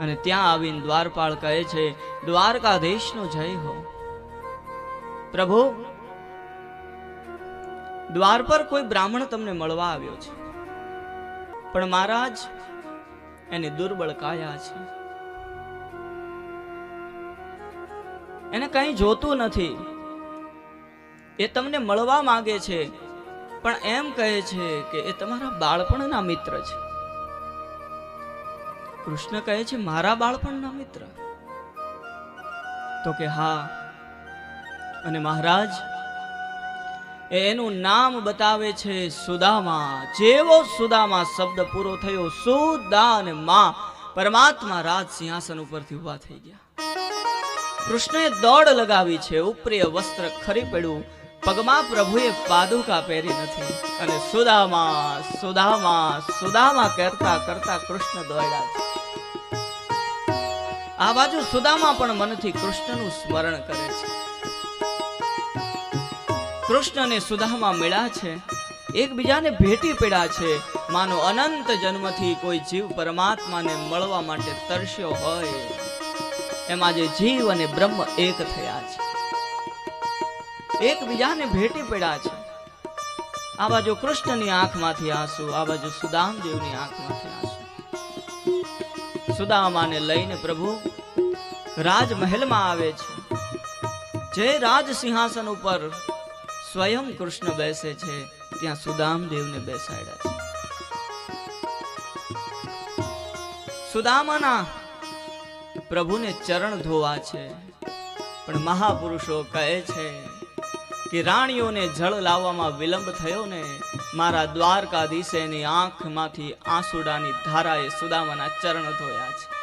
અને ત્યાં આવીને દ્વારપાળ કહે છે, દ્વારકાધીશનો જય હો. પ્રભુ, દ્વાર પર કોઈ બ્રાહ્મણ તમને મળવા આવ્યો છે. પણ મહારાજ, એની દુર્બળ કાયા છે. એને કંઈ જોતું નથી. એ તમને મળવા માંગે છે, પણ એમ કહે છે કે એ તમારા બાળપણના મિત્ર છે. કૃષ્ણ કહે છે, મારા બાળપણના મિત્ર. તો કે, હા. અને મહારાજ એનું નામ બતાવે છે સુદામા. જેવો સુદામા શબ્દ પૂરો થયો, સુદા અને માં પરમાત્મા રાજ સિંહાસન ઉપરથી ઊભા થઈ ગયા. કૃષ્ણએ દોડ લગાવી છે ઉપરીય વસ્ત્ર ખરી પડ્યું. પગમાં પ્રભુએ પાદુકા પહેરી નથી. અને સુદામા સુદામા સુદામા કરતા કરતા કૃષ્ણ દોડ્યા છે. આ બાજુ સુદામા પણ મનથી કૃષ્ણનું સ્મરણ કરે છે. કૃષ્ણને સુદામા મળ્યા છે. એકબીજાને ભેટી પડ્યા છે. માનો અનંત જન્મથી કોઈ જીવ પરમાત્માને મળવા માટે તરસ્યો હોય. એમાં જે જીવ અને બ્રહ્મ એક થયા છે. એકબીજાને ભેટી પડ્યા છે. આ બાજુ કૃષ્ણની આંખમાંથી આંસુ, આ બાજુ સુદામદેવની આંખમાંથી સુદામાને લઈને પ્રભુ રાજમહેલમાં આવે છે. જે રાજ સિંહાસન ઉપર સ્વયં કૃષ્ણ બેસે છે, ત્યાં સુદામદેવને બેસાડ્યા છે. સુદામાના પ્રભુને ચરણ ધોવા છે, પણ મહાપુરુષો કહે છે કે રાણીઓને જળ લાવવામાં વિલંબ થયો ને મારા દ્વારકાધીશે એની આંખમાંથી આંસુડાની ધારાએ સુદામાના ચરણ ધોયા છે.